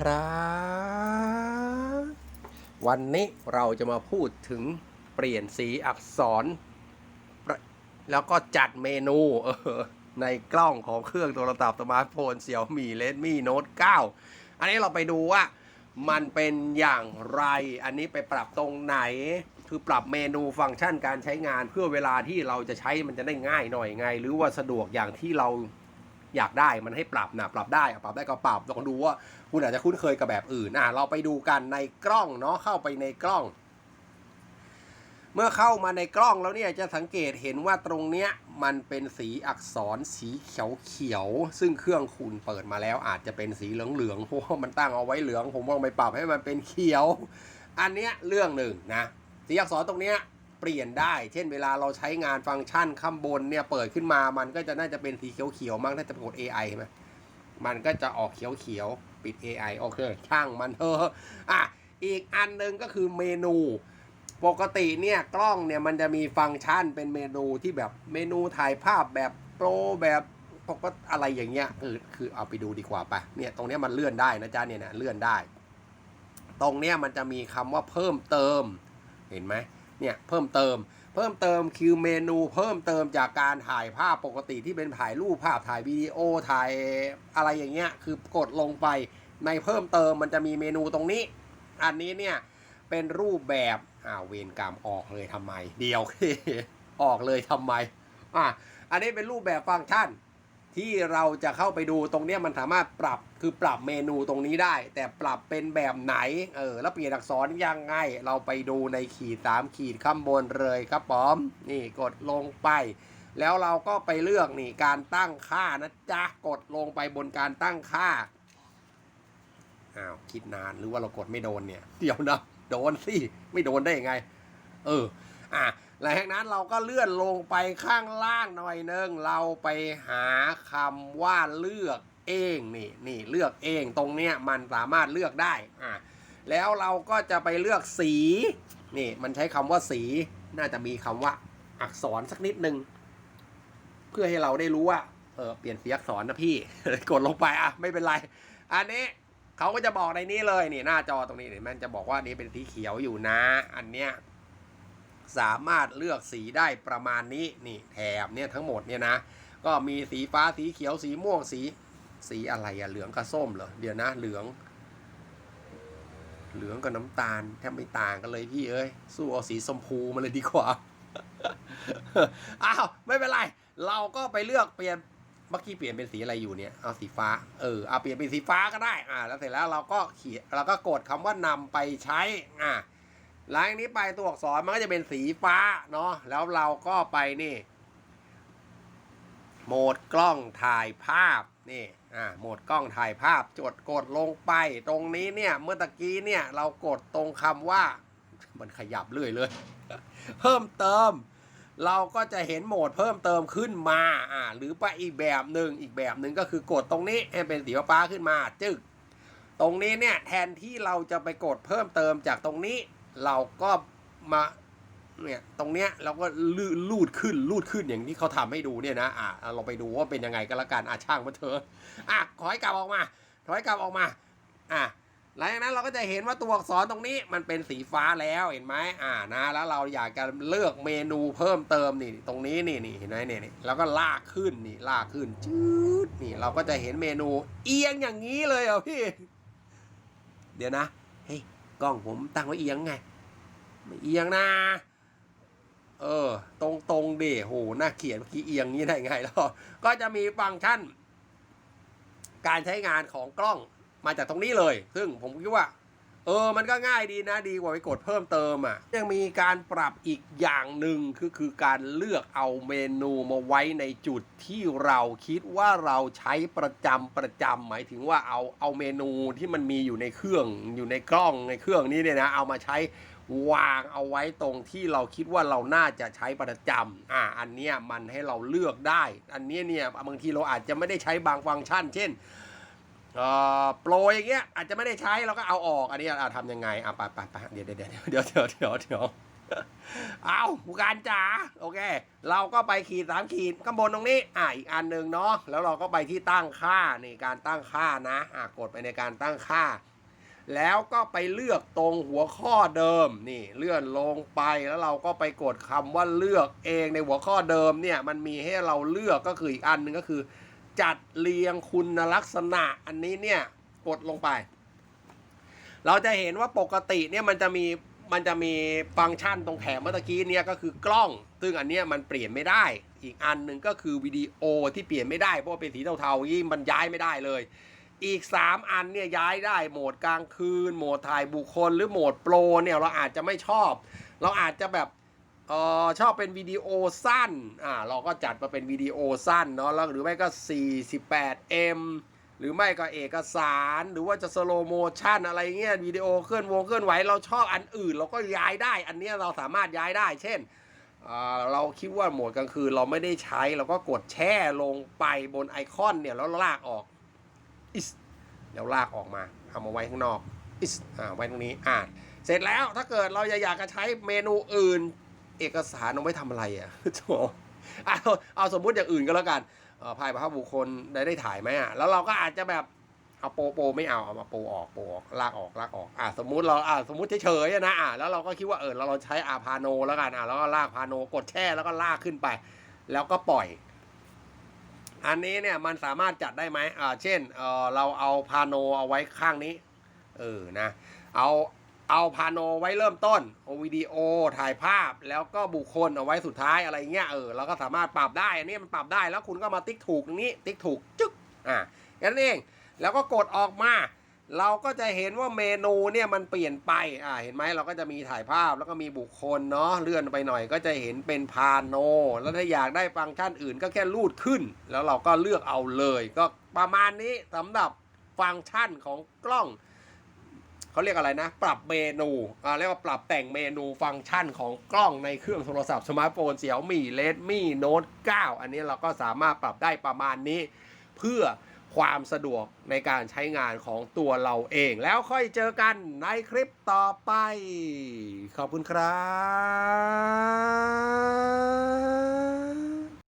ครับวันนี้เราจะมาพูดถึงเปลี่ยนสีอักษรรแล้วก็จัดเมนูเออในกล้องของเครื่องโทรศัพท์สมาร์ทโฟนเสี่ยวมี่เลดมี่โน้ต9อันนี้เราไปดูว่ามันเป็นอย่างไร อันนี้ไปปรับตรงไหน คือปรับเมนูฟังก์ชันการใช้งานเพื่อเวลาที่เราจะใช้มันจะได้ง่ายหน่อยไง หรือว่าสะดวกอย่างที่เรา อยากได้มันให้ปรับนะปรับได้อะปรับได้ก็ปรับลองดูว่าคุณอาจจะคุ้นเคยกับแบบอื่นอะเราไปดูกันในกล้องเนาะเข้าไปในกล้อง เมื่อเข้ามาในกล้องแล้วเนี่ยจะสังเกตเห็นว่าตรงเนี้ยมันเป็นสีอักษรสีเขียวเขียว ซึ่งเครื่องคุณเปิดมาแล้วอาจจะเป็นสีเหลืองเหลืองเพราะว่ามันตั้งเอาไว้เหลือง ผมลองไปปรับให้มันเป็นเขียว อันเนี้ยเรื่องหนึ่งนะสีอักษรตรงเนี้ย ปลี่ยนได้ เช่นเวลาเราใช้งานฟังก์ชันข้างบนเนี่ยเปิดขึ้นมามันก็จะน่าจะเป็นสีเขียวๆมั้งถ้าจะกด AI ใช่ไหมมันก็จะออกเขียวๆปิด AI โอเคช่างมันเถอะอะอีกอันหนึ่งก็คือเมนูปกติเนี่ยกล้องเนี่ยมันจะมีฟังก์ชันเป็นเมนูที่แบบเมนูถ่ายภาพแบบโปรแบบปกติอะไรอย่างเงี้ยเออคือเอาไปดูดีกว่าปะเนี่ยตรงเนี้ยมันเลื่อนได้นะจ๊ะเนี่ยนะเลื่อนได้ ตรงเนี้ยมันจะมีคำว่าเพิ่มเติมเห็นไหม เนี่ยเพิ่มเติม เพิ่มเติมคือเมนูเพิ่มเติมจากการถ่ายภาพปกติที่เป็นถ่ายรูปภาพถ่ายวิดีโอถ่ายอะไรอย่างเงี้ยคือกดลงไปในเพิ่มเติมมันจะมีเมนูตรงนี้ อันนี้เนี่ยเป็นรูปแบบอ่าเวรกรรมออกเลยทำไม เดียวออกเลยทำไมอะอันนี้เป็นรูปแบบฟังก์ชัน ที่เราจะเข้าไปดูตรงนี้มันสามารถปรับคือปรับเมนูตรงนี้ได้ แต่ปรับเป็นแบบไหนเออแล้วเปลี่ยนอักษรยังไง เราไปดูในขีดสามขีดข้างบนเลยครับปอมนี่กดลงไป แล้วเราก็ไปเลือกนี่การตั้งค่านะจ๊ะกดลงไปบนการตั้งค่าอ้าวคิดนานหรือว่าเรากดไม่โดนเนี่ย เดี๋ยวนะโดนสิไม่โดนได้ยังไง เอออะหลังจากนั้นเราก็เลื่อนลงไปข้างล่างหน่อยนึงเราไปหาคำว่าเลือกเองนี่นี่เลือกเองตรงเนี้ยมันสามารถเลือกได้อะแล้วเราก็จะไปเลือกสีนี่มันใช้คำว่าสีน่าจะมีคำว่าอักษรสักนิดนึง เพื่อให้เราได้รู้ว่าเออเปลี่ยนสีอักษรนะพี่กดลงไปอะไม่เป็นไร อันนี้เขาก็จะบอกในนี้เลยนี่หน้าจอตรงนี้เห็นไหมันจะบอกว่านี่เป็นสีเขียวอยู่นะ อันเนี้ย สามารถเลือกสีได้ประมาณนี้นี่แถบเนี่ยทั้งหมดเนี่ยนะก็มีสีฟ้าสีเขียวสีม่วงสีสีอะไรอะเหลืองกับส้มเหรอเดี๋ยวนะเหลือง เหลืองกับน้ำตาลแทบไม่ต่างกันเลยพี่เอ้ยสู้เอาสีชมพูมาเลยดีกว่าอ้าวไม่เป็นไร เราก็ไปเลือกเปลี่ยนเมื่อกี้เปลี่ยนเป็นสีอะไรอยู่เนี่ยเอาสีฟ้าเออเอาเปลี่ยนเป็นสีฟ้าก็ได้อ่าแล้วเสร็จแล้วเราก็เขียนเราก็กดคำว่านำไปใช้อ่า หลังนี้ไปตัวอักษรมันก็จะเป็นสีฟ้าเนาะแล้วเราก็ไปนี่ โหมดกล้องถ่ายภาพนี่อ่าโหมดกล้องถ่ายภาพจดกดลงไป ตรงนี้เนี่ยเมื่อตะกี้เนี่ยเรากดตรงคำว่า มันขยับเรื่อยเลย เพิ่มเติม เราก็จะเห็นโหมดเพิ่มเติมขึ้นมาอ่าหรือไปอีกแบบหนึ่งอีกแบบหนึ่งก็คือกดตรงนี้ให้เป็นสีฟ้าขึ้นมาจึกตรงนี้เนี่ยแทนที่เราจะไปกดเพิ่มเติมจากตรงนี้ เราก็มาเนี่ยตรงเนี้ยเราก็ลูลูดขึ้นลูดขึ้นอย่างที่เขาทำให้ดูเนี่ยนะอะเราไปดูว่าเป็นยังไงกันละกันอะช่างมันเถอะอะถอยกลับออกมา ถอยกลับออกมาอะหลังจากนั้นเราก็จะเห็นว่าตัวอักษรตรงนี้มันเป็นสีฟ้าแล้วเห็นไหมอ่านะ แล้วเราอยากจะเลือกเมนูเพิ่มเติมนี่ ตรงนี้นี่นี่เห็นไหมเนี่ยนี่แล้วก็ลากขึ้นนี่ลากขึ้นจืดนี่เราก็จะเห็นเมนูเอียงอย่างนี้เลยเหรอพี่ เดี๋ยวนะเฮ้ย กล้องผมตั้งไว้เอียงไงไม่เอียงนะ เออ ตรงตรงเดโหหน้าเขียนเมื่อกี้เอียงนี้ได้ไงแล้วก็จะมีฟังก์ชัน การใช้งานของกล้องมาจากตรงนี้เลย ซึ่งผมคิดว่า เออ มันก็ง่ายดีนะดีกว่าไปกดเพิ่มเติมอะ ยังมีการปรับอีกอย่างหนึ่งคือคือการเลือกเอาเมนูมาไว้ในจุดที่เราคิดว่าเราใช้ประจำประจำหมายถึงว่าเอาเอาเมนูที่มันมีอยู่ในเครื่องอยู่ในกล้องในเครื่องนี้เนี่ยนะเอามาใช้วางเอาไว้ตรงที่เราคิดว่าเราน่าจะใช้ประจำอ่า อันเนี้ยมันให้เราเลือกได้ อันนี้เนี่ยบางทีเราอาจจะไม่ได้ใช้บางฟังก์ชัน เช่น โปรอย่างเงี้ยอาจจะไม่ได้ใช้เราก็เอาออก อันนี้อะทำยังไงอะไปไปไปเดี๋ยวเดี๋ยวเดี๋ยวเดี๋ยวเดี๋ยวเดี๋ยวเดี๋ยวเอาผู้การจ๋าโอเค เราก็ไปขีดสามขีดข้างบนตรงนี้ อ่าอีกอันหนึ่งเนาะแล้วเราก็ไปที่ตั้งค่านี่การตั้งค่านะอ่ากดไปในการตั้งค่า แล้วก็ไปเลือกตรงหัวข้อเดิมนี่เลื่อนลงไปแล้วเราก็ไปกดคำว่าเลือกเองในหัวข้อเดิมเนี่ยมันมีให้เราเลือกก็คืออีกอันหนึ่งก็คือ จัดเรียงคุณลักษณะอันนี้เนี่ยกดลงไป เราจะเห็นว่าปกติเนี่ยมันจะมีมันจะมีฟังก์ชันตรงแถบเมื่อกี้เนี่ยก็คือกล้อง ซึ่งอันเนี้ยมันเปลี่ยนไม่ได้ อีกอันหนึ่งก็คือวิดีโอที่เปลี่ยนไม่ได้เพราะว่าเป็นสีเทาๆยี่มันย้ายไม่ได้เลย อีก 3 อันเนี่ยย้ายได้โหมดกลางคืน โหมดถ่ายบุคคล หรือโหมดโปรเนี่ยเราอาจจะไม่ชอบ เราอาจจะแบบ เออชอบเป็นวิดีโอสั้นอ่าเราก็จัดมาเป็นวิดีโอสั้นเนาะแล้วหรือไม่ก็ 48M หรือไม่ก็เอกสารหรือว่าจะสโลโมชันอะไรเงี้ยวิดีโอเคลื่อนวงเคลื่อนไหวเราชอบอันอื่น เราก็ย้ายได้ อันเนี้ยเราสามารถย้ายได้ เช่นอ่าเราคิดว่าโหมดกลางคืนเราไม่ได้ใช้เราก็กดแช่ลงไปบนไอคอนเนี่ยแล้วลากออกอิสแล้วลากออกมาเอามาไว้ข้างนอกอิสอ่าไว้ตรงนี้อ่าเสร็จแล้วถ้าเกิดเราอยากจะใช้เมนูอื่น เอกสารเอาไว้ทำอะไรอะโถเอาเอาสมมุติอย่างอื่นก็แล้วกันภายภาพบุคคลได้ได้ถ่ายไหมอะแล้วเราก็อาจจะแบบเอาโปโปไม่เอาเอามาโปออกโปออกลากออกลากออกอะสมมุติเราอะสมมุติเฉยๆนะอะแล้วเราก็คิดว่าเออเราเราใช้อาพาโนแล้วกันอะแล้วก็ลากพาโนกดแช่แล้วก็ลากขึ้นไป แล้วก็ปล่อย อันนี้เนี่ยมันสามารถจัดได้ไหมอ่าเช่นเออเราเอาพาโนเอาไว้ข้างนี้เออนะ เอา เอาพาโนไว้เริ่มต้นเอวิดีโอถ่ายภาพแล้วก็บุคคลเอาไว้สุดท้ายอะไรเงี้ยเออเราก็สามารถปรับได้ อันนี้มันปรับได้แล้วคุณก็มาติ๊กถูกตรงนี้ ติ๊กถูกจึ๊กอะแค่นั้นเอง แล้วก็กดออกมา เราก็จะเห็นว่าเมนูเนี่ยมันเปลี่ยนไปอ่าเห็นไหมเราก็จะมีถ่ายภาพแล้วก็มีบุคคลเนาะเลื่อนไปหน่อยก็จะเห็นเป็นพาโน แล้วถ้าอยากได้ฟังก์ชันอื่นก็แค่ลูดขึ้น แล้วเราก็เลือกเอาเลย ก็ประมาณนี้สำหรับฟังก์ชันของกล้อง เขาเรียกอะไรนะ ปรับเมนูอ่าเรียกว่าปรับแต่งเมนูฟังก์ชันของกล้องในเครื่องโทรศัพท์สมาร์ทโฟนเสี่ยวมี่เลดมี่โน้ต9อันนี้เราก็สามารถปรับได้ประมาณนี้ เพื่อความสะดวกในการใช้งานของตัวเราเอง แล้วค่อยเจอกันในคลิปต่อไป ขอบคุณครับ